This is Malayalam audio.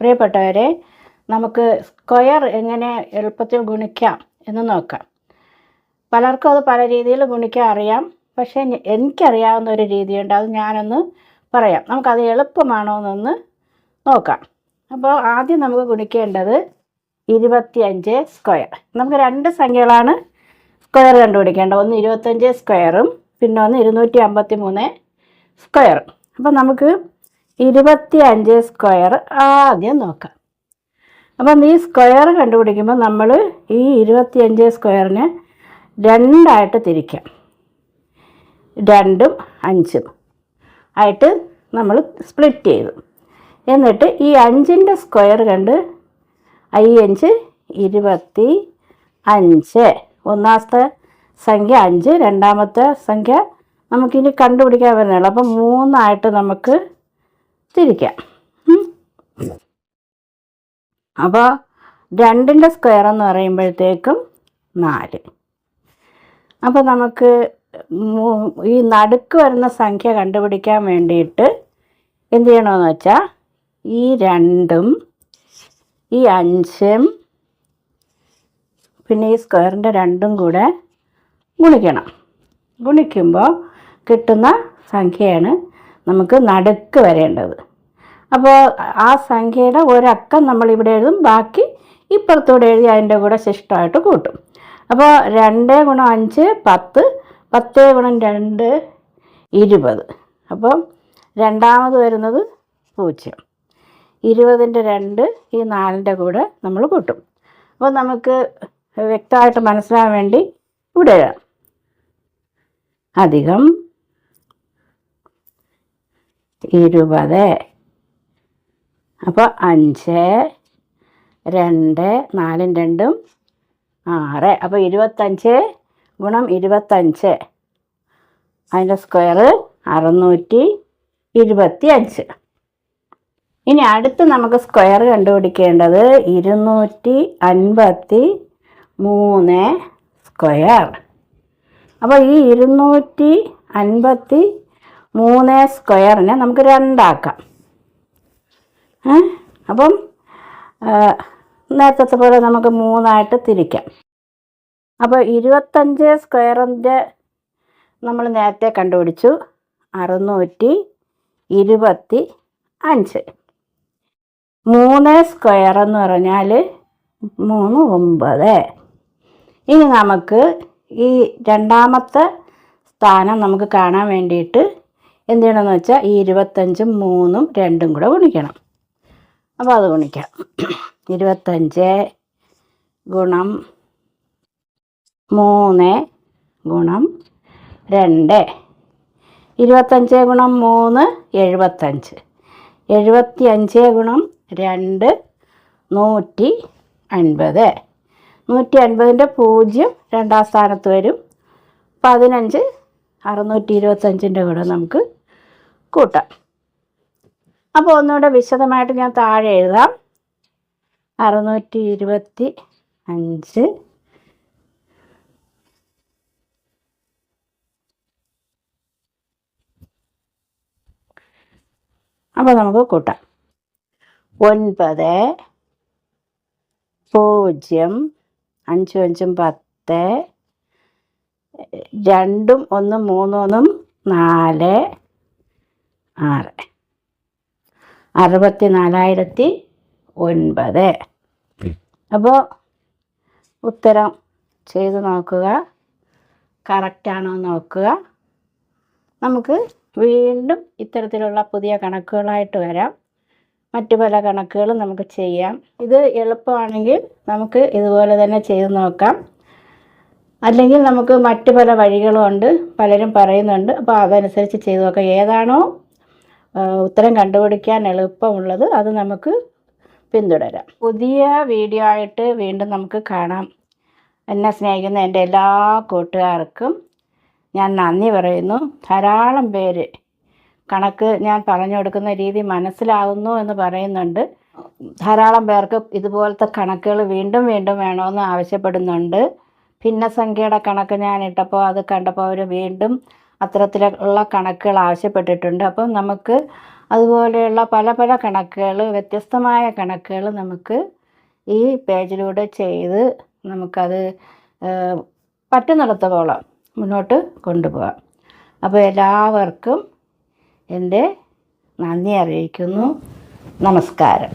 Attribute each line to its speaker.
Speaker 1: പ്രിയപ്പെട്ടവരെ നമുക്ക് സ്ക്വയർ എങ്ങനെ എളുപ്പത്തിൽ ഗുണിക്കാം എന്ന് നോക്കാം. പലർക്കും അത് പല രീതിയിൽ ഗുണിക്കാൻ അറിയാം. പക്ഷേ എനിക്കറിയാവുന്ന ഒരു രീതിയുണ്ട്. അത് ഞാനൊന്ന് പറയാം. നമുക്കത് എളുപ്പമാണോ എന്നൊന്ന് നോക്കാം. അപ്പോൾ ആദ്യം നമുക്ക് ഗുണിക്കേണ്ടത് ഇരുപത്തിയഞ്ച് സ്ക്വയർ നമുക്ക് രണ്ട് സംഖ്യകളാണ് സ്ക്വയർ കണ്ടുപിടിക്കേണ്ടത്. ഒന്ന് ഇരുപത്തഞ്ച് സ്ക്വയറും പിന്നെ ഒന്ന് ഇരുന്നൂറ്റി അമ്പത്തി മൂന്ന് സ്ക്വയറും അപ്പോൾ നമുക്ക് ഇരുപത്തി അഞ്ച് സ്ക്വയർ ആദ്യം നോക്കാം. അപ്പം ഈ സ്ക്വയർ കണ്ടുപിടിക്കുമ്പോൾ നമ്മൾ ഈ ഇരുപത്തിയഞ്ച് സ്ക്വയറിനെ രണ്ടായിട്ട് തിരിക്കാം. രണ്ടും അഞ്ചും ആയിട്ട് നമ്മൾ സ്പ്ലിറ്റ് ചെയ്തു. എന്നിട്ട് ഈ അഞ്ചിന്റെ സ്ക്വയർ കണ്ട് അയ്യഞ്ച് ഇരുപത്തി അഞ്ച് ഒന്നാമത്തെ സംഖ്യ അഞ്ച് രണ്ടാമത്തെ സംഖ്യ നമുക്കിനി കണ്ടുപിടിക്കാൻ വരുന്നുള്ളൂ. അപ്പം മൂന്നായിട്ട് നമുക്ക് തിരിക്കാം അപ്പോൾ രണ്ടിന്റെ സ്ക്വയർ എന്ന് പറയുമ്പോഴത്തേക്കും നാല്. അപ്പോൾ നമുക്ക് ഈ നടുക്ക് വരുന്ന സംഖ്യ കണ്ടുപിടിക്കാൻ വേണ്ടിയിട്ട് എന്ത് ചെയ്യണമെന്ന് വെച്ചാൽ ഈ രണ്ടും ഈ അഞ്ചും പിന്നെ ഈ സ്ക്വയറിന്റെ രണ്ടും കൂടെ ഗുണിക്കണം. ഗുണിക്കുമ്പോൾ കിട്ടുന്ന സംഖ്യയാണ് നമുക്ക് നടുക്ക് വരേണ്ടത്. അപ്പോൾ ആ സംഖ്യയുടെ ഒരക്കം നമ്മളിവിടെ എഴുതും. ബാക്കി ഇപ്പുറത്തൂടെ എഴുതി അതിന്റെ കൂടെ ശിഷ്ടമായിട്ട് കൂട്ടും. അപ്പോൾ രണ്ട് ഗുണം അഞ്ച് പത്ത്. പത്ത് ഗുണം രണ്ട് ഇരുപത്. അപ്പം രണ്ടാമത് വരുന്നത് പൂജ്യം. ഇരുപതിന്റെ രണ്ട് ഈ നാലിന്റെ കൂടെ നമ്മൾ കൂട്ടും. അപ്പോൾ നമുക്ക് വ്യക്തമായിട്ട് മനസ്സിലാകാൻ വേണ്ടി ഇവിടെ അധികം ഇരുപത്. അപ്പോൾ അഞ്ച് രണ്ട് നാലും രണ്ടും ആറ്. അപ്പോൾ ഇരുപത്തഞ്ച് ഗുണം ഇരുപത്തഞ്ച്. അതിന്റെ സ്ക്വയർ അറുന്നൂറ്റി ഇരുപത്തി അഞ്ച് ഇനി അടുത്ത് നമുക്ക് സ്ക്വയർ കണ്ടുപിടിക്കേണ്ടത് ഇരുന്നൂറ്റി അൻപത്തി മൂന്ന് സ്ക്വയർ. അപ്പോൾ ഈ ഇരുന്നൂറ്റി അൻപത്തി മൂന്ന് സ്ക്വയറിനെ നമുക്ക് രണ്ടാക്കാം? അപ്പം നേരത്തെ പോലെ നമുക്ക് മൂന്നായിട്ട് തിരിക്കാം. അപ്പോൾ ഇരുപത്തഞ്ച് സ്ക്വയറിന്റെ നമ്മൾ നേരത്തെ കണ്ടുപിടിച്ചു. അറുന്നൂറ്റി ഇരുപത്തി അഞ്ച്. മൂന്ന് സ്ക്വയർ എന്ന് പറഞ്ഞാൽ മൂന്ന് ഒമ്പത്. ഇനി നമുക്ക് ഈ രണ്ടാമത്തെ സ്ഥാനം നമുക്ക് കാണാൻ വേണ്ടിയിട്ട് എന്ത് ചെയ്യണമെന്ന് വെച്ചാൽ ഈ ഇരുപത്തഞ്ചും മൂന്നും രണ്ടും കൂടെ ഗുണിക്കണം. അപ്പോൾ അത് ഗുണിക്കാം. ഇരുപത്തഞ്ച് ഗുണം മൂന്ന് ഗുണം രണ്ട്. ഇരുപത്തഞ്ച് ഗുണം മൂന്ന് എഴുപത്തഞ്ച്. എഴുപത്തി അഞ്ച് ഗുണം രണ്ട് നൂറ്റി അൻപത്. നൂറ്റി അൻപതിന്റെ പൂജ്യം രണ്ടാം സ്ഥാനത്ത് വരും. പതിനഞ്ച് അറുന്നൂറ്റി ഇരുപത്തഞ്ചിന്റെ കൂടെ നമുക്ക് കൂട്ടാം. അപ്പോൾ ഒന്നുകൂടെ വിശദമായിട്ട് ഞാൻ താഴെ എഴുതാം. അറുന്നൂറ്റി ഇരുപത്തി അഞ്ച് അപ്പോൾ നമുക്ക് കൂട്ടാം. ഒൻപത് പൂജ്യം അഞ്ചും അഞ്ചും പത്ത് രണ്ടും ഒന്നും മൂന്നും ഒന്നും നാല് ആറ്. അറുപത്തി നാലായിരത്തി ഒൻപത് അപ്പോൾ ഉത്തരം ചെയ്ത് നോക്കുക. കറക്റ്റാണോ നോക്കുക. നമുക്ക് വീണ്ടും ഇത്തരത്തിലുള്ള പുതിയ കണക്കുകളായിട്ട് വരാം. മറ്റു പല കണക്കുകളും നമുക്ക് ചെയ്യാം. ഇത് എളുപ്പമാണെങ്കിൽ നമുക്ക് ഇതുപോലെ തന്നെ ചെയ്ത് നോക്കാം. അല്ലെങ്കിൽ നമുക്ക് മറ്റു പല വഴികളും ഉണ്ട് പലരും പറയുന്നുണ്ട്. അപ്പോൾ അതനുസരിച്ച് ചെയ്ത് നോക്കാം. ഏതാണോ ഉത്തരം കണ്ടുപിടിക്കാൻ എളുപ്പമുള്ളത് അത് നമുക്ക് പിന്തുടരാം. പുതിയ വീഡിയോ ആയിട്ട് വീണ്ടും നമുക്ക് കാണാം. എന്നെ സ്നേഹിക്കുന്ന എന്റെ എല്ലാ കൂട്ടുകാർക്കും ഞാൻ നന്ദി പറയുന്നു. ധാരാളം പേര് കണക്ക് ഞാൻ പറഞ്ഞു കൊടുക്കുന്ന രീതി മനസ്സിലാകുന്നു എന്ന് പറയുന്നുണ്ട്. ധാരാളം പേർക്ക് ഇതുപോലത്തെ കണക്കുകൾ വീണ്ടും വീണ്ടും വേണമെന്ന് ആവശ്യപ്പെടുന്നുണ്ട്. ഭിന്നസംഖ്യയുടെ കണക്ക് ഞാൻ ഇട്ടപ്പോൾ അത് കണ്ടപ്പോൾ അവർ വീണ്ടും അത്തരത്തിലുള്ള കണക്കുകൾ ആവശ്യപ്പെട്ടിട്ടുണ്ട്. അപ്പം നമുക്ക് അതുപോലെയുള്ള പല പല കണക്കുകൾ വ്യത്യസ്തമായ കണക്കുകൾ നമുക്ക് ഈ പേജിലൂടെ ചെയ്ത് നമുക്കത് പറ്റുന്നിടത്തോളം മുന്നോട്ട് കൊണ്ടുപോകാം. അപ്പോൾ എല്ലാവർക്കും എന്റെ നന്ദി അറിയിക്കുന്നു. നമസ്കാരം.